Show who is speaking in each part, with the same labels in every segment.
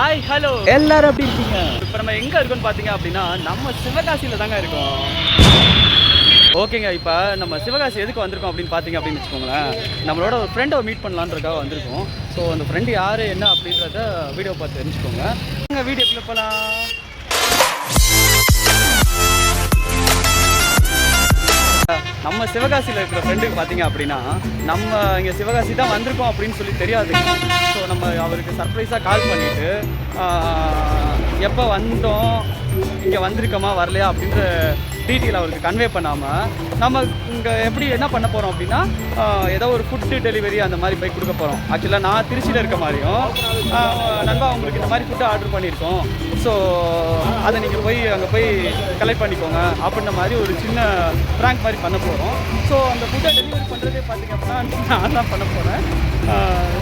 Speaker 1: Hi hello
Speaker 2: எல்லாரும் எப்படி இருக்கீங்க?
Speaker 1: இப்போ நம்ம எங்கே இருக்கோம்னு பார்த்தீங்க அப்படின்னா நம்ம சிவகாசியில் தாங்க இருக்கோம். ஓகேங்க இப்போ நம்ம சிவகாசி எதுக்கு வந்திருக்கோம் அப்படின்னு பார்த்தீங்க அப்படின்னு வச்சுக்கோங்களேன். நம்மளோட ஒரு ஃப்ரெண்டை மீட் பண்ணலான்றக்காக வந்திருக்கோம். ஸோ அந்த ஃப்ரெண்டு யார் என்ன அப்படின்றத வீடியோ பார்த்து தெரிஞ்சுக்கோங்க. வீடியோக்குள்ளே போகலாம் நம்ம சிவகாசியில் இருக்கிற ஃப்ரெண்டுக்கு பார்த்தீங்க அப்படின்னா நம்ம இங்கே சிவகாசி தான் வந்திருக்கோம் அப்படின்னு சொல்லி தெரியாது. ஸோ நம்ம அவருக்கு சர்ப்ரைஸாக கால் பண்ணிவிட்டு எப்போ வந்தோம் இங்கே வந்திருக்கோமா வரலையா அப்படின்ற டீட்டெயில் அவருக்கு கன்வே பண்ணாமல் நம்ம இங்கே எப்படி என்ன பண்ண போகிறோம் அப்படின்னா ஏதோ ஒரு ஃபுட்டு டெலிவரி அந்த மாதிரி போய் கொடுக்க போகிறோம் ஆக்சுவலாக நான் திருச்சியில் இருக்க மாதிரியும் நண்பா உங்களுக்கு இந்த மாதிரி ஃபுட்டு ஆர்டர் பண்ணியிருக்கோம். ஸோ அதை நீங்கள் போய் அங்கே போய் கலெக்ட் பண்ணிக்கோங்க அப்படின்ற மாதிரி ஒரு சின்ன ப்ராங்க் மாதிரி பண்ண போகிறோம் ஸோ அந்த ஃபுட்டை டெலிவரி பண்ணுறதே பார்த்தீங்க அப்படின்னா நான் தான் பண்ண போகிறேன்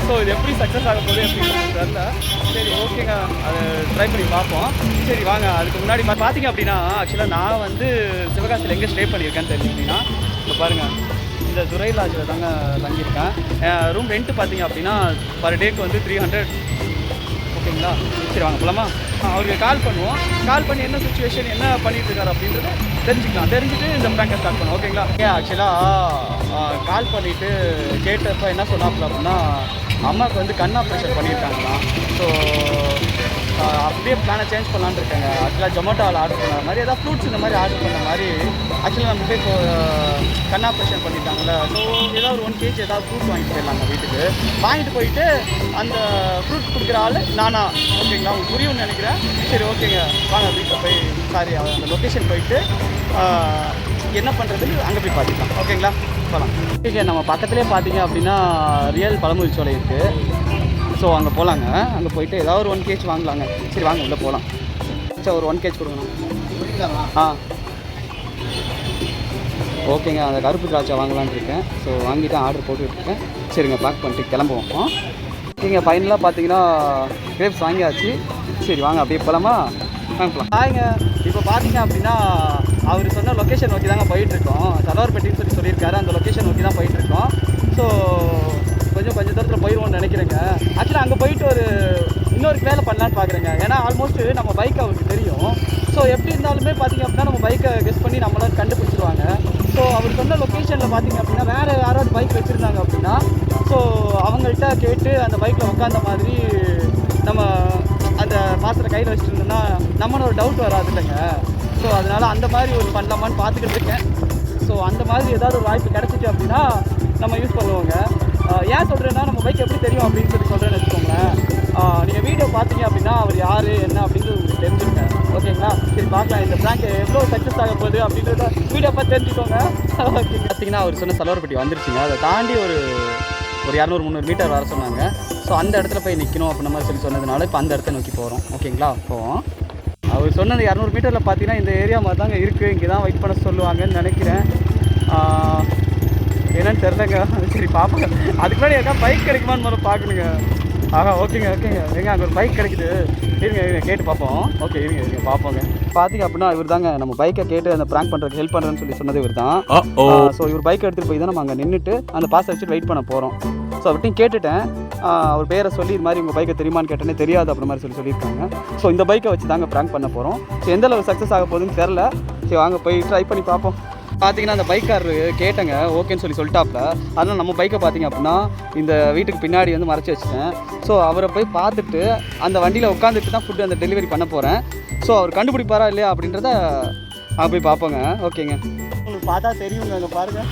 Speaker 1: ஸோ இது எப்படி சக்ஸஸ் ஆக போகுது அப்படின்னு தெரில சரி ஓகேங்க அதை ட்ரை பண்ணி பார்ப்போம். சரி வாங்க. அதுக்கு முன்னாடி பா- பார்த்தீங்க அப்படின்னா ஆக்சுவலாக நான் வந்து சிவகாசியில் எங்கே ஸ்டே பண்ணியிருக்கேன்னு தெரிஞ்சுக்கிட்டீங்கன்னா இப்போ பாருங்கள் இந்த துரை லாஜில் தாங்க தங்கியிருக்கேன். ரூம் ரெண்ட்டு பார்த்தீங்க அப்படின்னா பர் டேக்கு வந்து த்ரீ ஹண்ட்ரட் ஓகேங்களா சரி வாங்க போலாமா? அவருக்கு கால் பண்ணுவோம். கால் பண்ணி என்ன சுச்சுவேஷன் என்ன பண்ணிட்டு இருக்காரு அப்படின்றத தெரிஞ்சுக்கலாம். தெரிஞ்சுட்டு இந்த பேங்கை ஸ்டார்ட் பண்ணுவோம் ஓகேங்களா? ஏன் ஆக்சுவலாக கால் பண்ணிவிட்டு கேட்டப்ப என்ன சொன்னாப்புல அப்படின்னா அம்மாவுக்கு வந்து கண் ஆப்ரேஷன் பண்ணியிருக்காங்களாம். ஸோ அப்படியே பிளானை சேஞ்ச் பண்ணலான்னு இருக்காங்க. ஆக்சுவலாக ஜொமேட்டோவில் ஆர்டர் பண்ண மாதிரி ஏதாவது ஃப்ரூட்ஸ் இந்த மாதிரி ஆர்டர் பண்ண மாதிரி ஆக்சுவலாக நம்ம போய் இப்போ கண் ஆப்ரேஷன் பண்ணிட்டாங்கல்ல. ஸோ ஏதாவது ஒரு ஒன் கேஜி ஏதாவது ஃப்ரூட்ஸ் வாங்கிட்டு போயிடலாங்க வீட்டுக்கு. வாங்கிட்டு போயிட்டு அந்த ஃப்ரூட்ஸ் கொடுக்குற ஆள் நானா. ஓகேங்களா உங்களுக்கு புரியும்னு நினைக்கிறேன். சரி ஓகேங்க வாங்க வீட்டில் போய் சாரி அந்த லொக்கேஷன் போயிட்டு என்ன பண்ணுறதுன்னு அங்கே போய் பார்த்துக்கலாம். ஓகேங்களா போகலாம் ஓகே நம்ம பக்கத்துலேயே பார்த்தீங்க அப்படின்னா ரியல் பழமொழி சோலை இருக்குது ஸோ அங்கே போகலாங்க அங்கே போயிட்டு ஏதாவது ஒரு ஒன் கேஜ் வாங்கலாங்க. சரி வாங்க உள்ளே போகலாம் சரி ஒரு ஒன் கேஜ் கொடுங்கண்ணா ஆ. ஓகேங்க அந்த கருப்பு திராட்சை வாங்கலாம்னு இருக்கேன். ஸோ வாங்கிட்டு ஆர்டர் போட்டுட்டு இருக்கேன் சரிங்க பேக் பண்ணிட்டு கிளம்புவோம்? ஓகேங்க ஃபைனலாக பார்த்தீங்கன்னா கிரேப்ஸ் வாங்கியாச்சு. சரி வாங்க அப்படியே போகலாமா வாங்க போகலாம் ஹாய்ங்க இப்போ பார்த்தீங்க அப்படின்னா அவர் சொன்ன லொக்கேஷன் நோக்கி தாங்க போயிட்டுருக்கோம். சலவார்பட்டின்னு சொல்லி சொல்லியிருக்காரு. அந்த லொக்கேஷன் நோக்கி தான் போயிட்டுருக்கோம். ஸோ கொஞ்சம் கொஞ்சம் தூரத்தில் போயிடுவோம்னு நினைக்கிறேங்க. ஆக்சுவலாக அங்கே போயிட்டு ஒரு இன்னொரு வேலை பண்ணலான்னு பார்க்குறேங்க ஏன்னா ஆல்மோஸ்ட் நம்ம பைக் அவருக்கு தெரியும். ஸோ எப்படி இருந்தாலுமே பார்த்தீங்க அப்படின்னா நம்ம பைக்கை கெஸ் பண்ணி நம்மளாம் கண்டுபிடிச்சிருவாங்க. ஸோ அவர் சொன்ன லொக்கேஷனில் பார்த்தீங்க அப்படின்னா வேறு யாராவது பைக் வச்சுருந்தாங்க அப்படின்னா ஸோ அவங்கள்ட்ட கேட்டு அந்த பைக்கில் உட்காந்த மாதிரி நம்ம அந்த பாத்திரம் கையில் வச்சுருந்தோம்னா நம்மளோட ஒரு டவுட் வராது இல்லைங்க. ஸோ அதனால் அந்த மாதிரி ஒரு பண்ணலாமான்னு பார்த்துக்கிட்டு இருக்கேன். ஸோ அந்த மாதிரி ஏதாவது ஒரு வாய்ப்பு கிடச்சிச்சு அப்படின்னா நம்ம யூஸ் பண்ணுவோங்க. ஏன் சொல்கிறேன்னா நம்ம பைக் எப்படி தெரியும் அப்படின்னு சொல்லி சொல்கிறேன்னு வச்சுக்கோங்களேன். நீங்கள் வீடியோ பார்த்தீங்க அப்படின்னா அவர் யார் என்ன அப்படின்னு உங்களுக்கு தெரிஞ்சுருக்கேன் ஓகேங்களா? சரி பார்க்கலாம். இந்த பிராங்க் எவ்வளோ சக்ஸஸ் ஆக போகுது அப்படின்றத வீடியோ பார்த்து தெரிஞ்சுக்கோங்க. ஓகே பார்த்தீங்கன்னா அவர் சொன்ன சலவரப்பட்டி வந்துருச்சுங்க. அதை தாண்டி ஒரு ஒரு இரநூறு முந்நூறு மீட்டர் வர சொன்னாங்க. ஸோ அந்த இடத்துல போய் நிற்கணும் அப்படின்ற மாதிரி சொல்லி சொன்னதுனால இப்போ அந்த இடத்த நோக்கி போகிறோம் ஓகேங்களா? போவோம் அவர் சொன்னது இரநூறு மீட்டரில் பார்த்தீங்கன்னா இந்த ஏரியா மாதிரி தாங்க இருக்குது இங்கே தான் வெயிட் பண்ண சொல்லுவாங்கன்னு நினைக்கிறேன். தெரிலங்க சரி பார்ப்போங்க அதுக்கு முன்னாடி எதாவது பைக் கிடைக்குமான்னு முதல்ல பார்க்கணுங்க. ஆஹா ஓகேங்க ஓகேங்க. எங்க அங்கே ஒரு பைக் கிடைக்குது. இருங்க இருங்க கேட்டு பார்ப்போம் ஓகே இருங்க இருங்க பார்ப்போங்க பார்த்தீங்க அப்படின்னா இவர் தாங்க நம்ம பைக்கை கேட்டு அந்த ப்ராங்க் பண்ணுறதுக்கு ஹெல்ப் பண்ணுறேன்னு சொல்லி சொன்னது இவர் தான் ஸோ இவர் பைக் எடுத்துகிட்டு போய் தான் நம்ம அங்கே நின்றுட்டு அந்த பாஸை வச்சுட்டு வெயிட் பண்ண போகிறோம் ஸோ அவர்கிட்டையும் கேட்டுட்டேன். அவர் பேரை சொல்லி இது மாதிரி உங்கள் பைக்கை தெரியுமான்னு கேட்டேனே தெரியாது அப்படி மாதிரி சொல்லி சொல்லியிருக்காங்க. ஸோ இந்த பைக்கை வச்சு தாங்க ப்ராங்க் பண்ண போகிறோம் ஸோ எந்த அளவு சக்ஸஸ் ஆக போகுதுன்னு தெரில சரி வாங்க போய் ட்ரை பண்ணி பார்ப்போம் பார்த்தீங்கன்னா அந்த பைக்கார் கேட்டேங்க ஓகேன்னு சொல்லி சொல்லிட்டாப்ல. அதனால் நம்ம பைக்கை பார்த்தீங்க அப்படின்னா இந்த வீட்டுக்கு பின்னாடி வந்து மறைச்சி வச்சுட்டேன். ஸோ அவரை போய் பார்த்துட்டு அந்த வண்டியில் உட்காந்துட்டு தான் ஃபுட்டு அந்த டெலிவரி பண்ண போகிறேன் ஸோ அவர் கண்டுபிடிப்பாரா இல்லையா அப்படின்றத நான் போய் பார்ப்போங்க. ஓகேங்க. உங்களுக்கு பார்த்தா தெரியுங்க அங்கே பாருங்கள்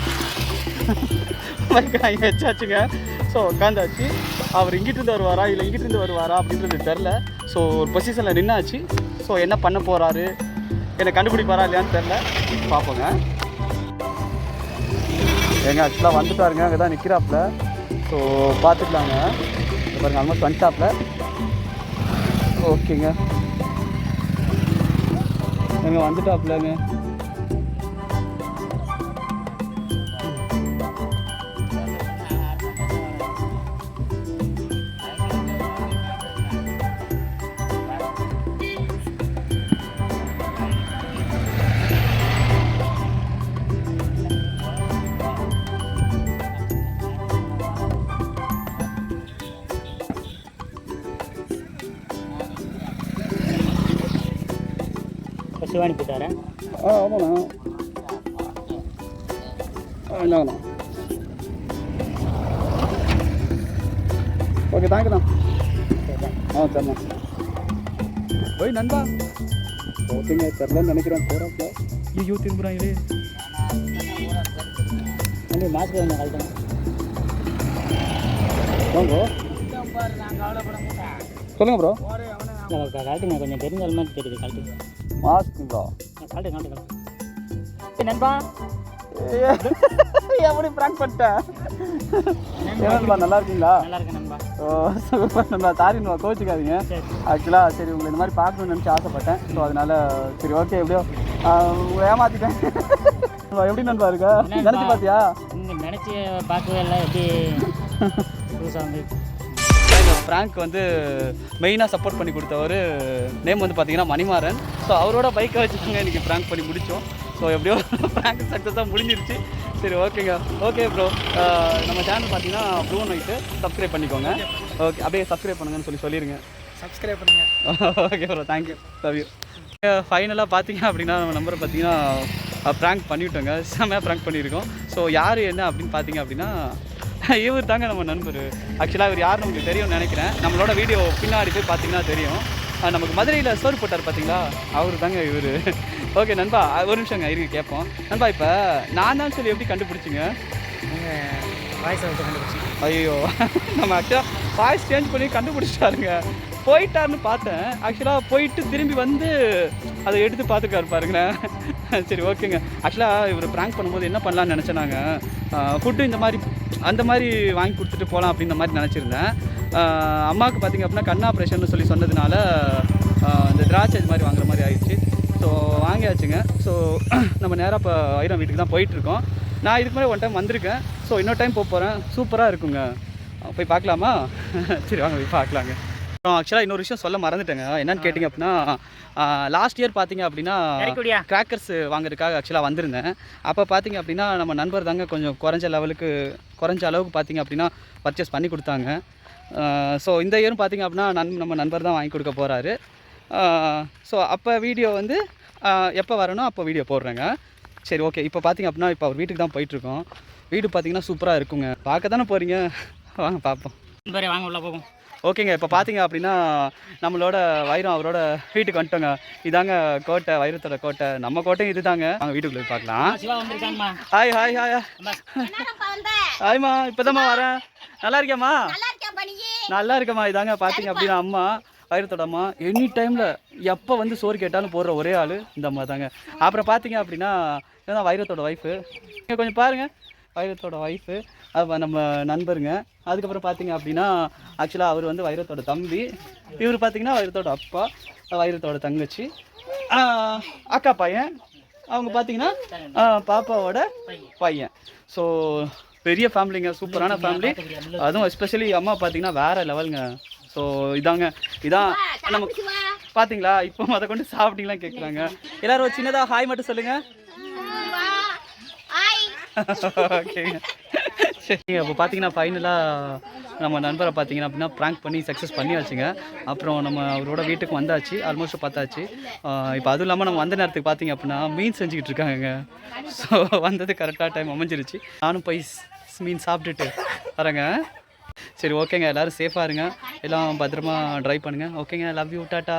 Speaker 1: பைக் அங்கே வச்சாச்சுங்க. ஸோ உட்காந்தாச்சு. அவர் இங்கிட்டு இருந்து வருவாரா இல்லை இங்கிட்டு இருந்து வருவாரா அப்படின்றது தெரில ஸோ ஒரு பொசிஷனில் நின்னாச்சு. ஸோ என்ன பண்ண போகிறாரு என்னை கண்டுபிடிப்பாரா இல்லையான்னு தெரில பார்ப்போங்க. எங்க ஆக்சுவலாக வந்துட்டாருங்க அங்கே தான் நிற்கிறாப்புல ஸோ பார்த்துக்கலாங்க இங்க பாருங்க ஆல்மோஸ்ட் வந்துட்டாப்புல. ஓகேங்க. எங்கே வந்துட்டாப்புலங்க.
Speaker 2: சிவானி போயிட்டாரா
Speaker 1: ஆ ஆமாண்ணா. ஆ இந்தாங்கண்ணா. ஓகே தேங்க்யூண்ணா. ஆ சரிண்ணா. போய் நண்பா. ஓகேங்க தெரிலன்னு நினைக்கிறேன். போகிறாப்ல ஐயோ திரும்புகிறாங்களே
Speaker 2: வந்து மாஸ்க் வந்து கழட்டணும்
Speaker 1: வாங்க சொல்லுங்க ப்ரோ
Speaker 2: கழட்டுங்க கொஞ்சம் தெரிஞ்சால் மாதிரி தெரியுது கழட்டுங்க
Speaker 1: மாஸ்க்குங்களா?
Speaker 2: நண்பா.
Speaker 1: எப்படி ப்ராங்க் பண்ணிட்டேன் ஏன்னா நல்லா இருக்கீங்களா?
Speaker 2: நல்லா நண்பா.
Speaker 1: ஓ சூப்பர் நண்பா. சாரி கோச்சிக்காதீங்க ஆக்சுவலாக சரி உங்களை இந்த மாதிரி பார்க்கணும்னு நினச்சி ஆசைப்பட்டேன். ஸோ அதனால சரி ஓகே எப்படியோ உங்களை ஏமாத்திட்டேன். நண்பா, எப்படி நண்பா இருக்க? நினச்சி பார்த்தியா?
Speaker 2: நீங்கள் நினச்சி பார்க்கவே இல்லை எப்படி புதுசாக வந்து.
Speaker 1: ஃப்ராங்க் வந்து மெயினாக சப்போர்ட் பண்ணி கொடுத்தவர். நேம் வந்து பார்த்தீங்கன்னா மணிமாறன். ஸோ அவரோட பைக்கை வச்சுக்கோங்க இன்றைக்கி ப்ராங்க் பண்ணி முடித்தோம் ஸோ எப்படியோ ப்ராங்க் சக்ஸஸாக முடிஞ்சிருச்சு. சரி ஓகேங்க ஓகே ப்ரோ நம்ம சேனல் பார்த்தீங்கன்னா ப்ளூ நைட்டு சப்ஸ்கிரைப் பண்ணிக்கோங்க. ஓகே அப்படியே சப்ஸ்கிரைப் பண்ணுங்கன்னு சொல்லி சொல்லிடுங்க
Speaker 2: சப்ஸ்கிரைப் பண்ணுங்கள்
Speaker 1: okay bro thank you love you ஃபைனலாக பார்த்தீங்க அப்படின்னா நம்ம நம்பரை பார்த்தீங்கன்னா ப்ராங்க் பண்ணிவிட்டோங்க செம்மையாக ப்ராங்க் பண்ணியிருக்கோம். ஸோ யார் என்ன அப்படின்னு பார்த்தீங்க அப்படின்னா இவர் தாங்க நம்ம நண்பர். ஆக்சுவலாக இவர் யாருன்னு உங்களுக்கு தெரியும்னு நினைக்கிறேன். நம்மளோட வீடியோ பின்னாடி போய் பார்த்தீங்கன்னா தெரியும். நமக்கு மதுரையில் சோறு போட்டார் பார்த்தீங்களா? அவர் தாங்க இவர். ஓகே நண்பா ஒரு நிமிஷங்க இருக்கு கேட்போம் நண்பா இப்போ நான் தான் சொல்லி எப்படி கண்டுபிடிச்சிங்க?
Speaker 2: வாய்ஸ்
Speaker 1: ஐயோ நம்ம ஆக்சுவலாக வாய்ஸ் சேஞ்ச் பண்ணி கண்டுபிடிச்சிட்டாருங்க. போயிட்டாருன்னு பார்த்தேன். ஆக்சுவலாக போயிட்டு திரும்பி வந்து அதை எடுத்து பார்த்துருக்காரு பாருங்களேன். சரி ஓகேங்க. ஆக்சுவலாக இவர் ப்ராங்க் பண்ணும்போது என்ன பண்ணலான்னு நினச்சேன் நாங்கள் ஃபுட்டு இந்த மாதிரி அந்த மாதிரி வாங்கி கொடுத்துட்டு போகலாம் அப்படின்ற மாதிரி நினச்சிருந்தேன். அம்மாவுக்கு பார்த்தீங்க அப்படின்னா கண் ஆப்ரேஷன் சொல்லி சொன்னதுனால இந்த திராட்சை இது மாதிரி வாங்குற மாதிரி ஆயிடுச்சு. ஸோ வாங்கியாச்சுங்க. ஸோ நம்ம நேராக இப்போ ஐரம் வீட்டுக்கு தான் போயிட்டுருக்கோம் நான் இதுக்கு முன்னாடி ஒன் டைம் வந்திருக்கேன். ஸோ இன்னொரு டைம் போக போகிறேன் சூப்பராக இருக்குங்க. போய் பார்க்கலாமா? சரி வாங்க போய் பார்க்கலாங்க. ஆக்சுவலாக இன்னொரு விஷயம் சொல்ல மறந்துட்டேங்க. என்னன்னு கேட்டிங்க அப்படின்னா லாஸ்ட் இயர் பார்த்தீங்க அப்படின்னா கிராக்கர்ஸ் வாங்குறதுக்காக ஆக்சுவலாக வந்திருந்தேன். அப்போ பார்த்தீங்க அப்படின்னா நம்ம நண்பர் தாங்க கொஞ்சம் குறைஞ்ச லெவலுக்கு குறைஞ்ச அளவுக்கு பார்த்தீங்க அப்படின்னா பர்ச்சேஸ் பண்ணி கொடுத்தாங்க. ஸோ இந்த இயரும் பார்த்தீங்க அப்படின்னா நன் நம்ம நண்பர் தான் வாங்கி கொடுக்க போகிறாரு ஸோ அப்போ வீடியோ வந்து எப்போ வரணும் அப்போ வீடியோ போடுறேங்க. சரி ஓகே இப்போ பார்த்தீங்க அப்படின்னா இப்போ அவர் வீட்டுக்கு தான் போயிட்டுருக்கோம். வீடு பார்த்தீங்கன்னா சூப்பராக இருக்குங்க. பார்க்க தானே போகிறீங்க வாங்க பார்ப்போம்.
Speaker 2: பாரு வாங்க உள்ள போகும்
Speaker 1: ஓகேங்க இப்போ பார்த்தீங்க அப்படின்னா நம்மளோட வைரம் அவரோட வீட்டுக்கு வந்துட்டோங்க. இதாங்க கோட்டை வைரத்தோட கோட்டை. நம்ம கோட்டையும் இது தாங்க வாங்க வீட்டுக்குள்ளே போய் பார்க்கலாம். ஹாய் ஹாய் ஹாய் ஹாய்மா இப்போதாம்மா வரேன். நல்லா இருக்கியாம்மா?
Speaker 3: நல்லா
Speaker 1: இருக்கம்மா இதாங்க பார்த்தீங்க அப்படின்னா அம்மா வைரத்தோட அம்மா. எனி டைமில் எப்போ வந்து சோறு கேட்டாலும் போடுற ஒரே ஆள் இந்த அம்மா தாங்க அப்புறம் பார்த்தீங்க அப்படின்னா இதுதான் வைரத்தோட ஒய்ஃபு இங்கே கொஞ்சம் பாருங்கள் வைரத்தோட ஒய்ஃபு அது நம்ம நண்பருங்க. அதுக்கப்புறம் பார்த்தீங்க அப்படின்னா ஆக்சுவலாக அவர் வந்து வைரத்தோட தம்பி. இவர் பார்த்தீங்கன்னா வைரத்தோட அப்பா வைரத்தோட தங்கச்சி. அக்கா பையன். அவங்க பார்த்தீங்கன்னா பாப்பாவோட பையன். ஸோ பெரிய ஃபேமிலிங்க சூப்பரான ஃபேமிலி அதுவும் எஸ்பெஷலி அம்மா பார்த்தீங்கன்னா வேற லெவலுங்க ஸோ இதாங்க. இதான் நம்ம பார்த்தீங்களா இப்போ அதை கொண்டு சாப்பிட்டீங்களா கேட்குறாங்க எல்லாரும் ஒரு சின்னதாக ஹாய் மட்டும் சொல்லுங்கள் ஓகேங்க. சரிங்க அப்போ பார்த்தீங்கன்னா ஃபைனலாக நம்ம நண்பரை பார்த்தீங்கன்னா அப்படின்னா ப்ராங்க் பண்ணி சக்ஸஸ் பண்ணியாச்சுங்க. அப்புறம் நம்ம அவரோட வீட்டுக்கு வந்தாச்சு ஆல்மோஸ்ட் பார்த்தாச்சு. இப்போ அதுவும் இல்லாமல் நம்ம வந்த நேரத்துக்கு பார்த்தீங்க அப்படின்னா மீன் செஞ்சுக்கிட்டு இருக்காங்க ஸோ வந்தது கரெக்டாக டைம் அமைஞ்சிருச்சு. நானும் போய் ஸ்- மீன் சாப்பிட்டுட்டு வரேங்க. சரி ஓகேங்க. எல்லோரும் சேஃபாக இருங்க. எல்லாம் பத்திரமா ட்ரைவ் பண்ணுங்கள் ஓகேங்க. Love you tata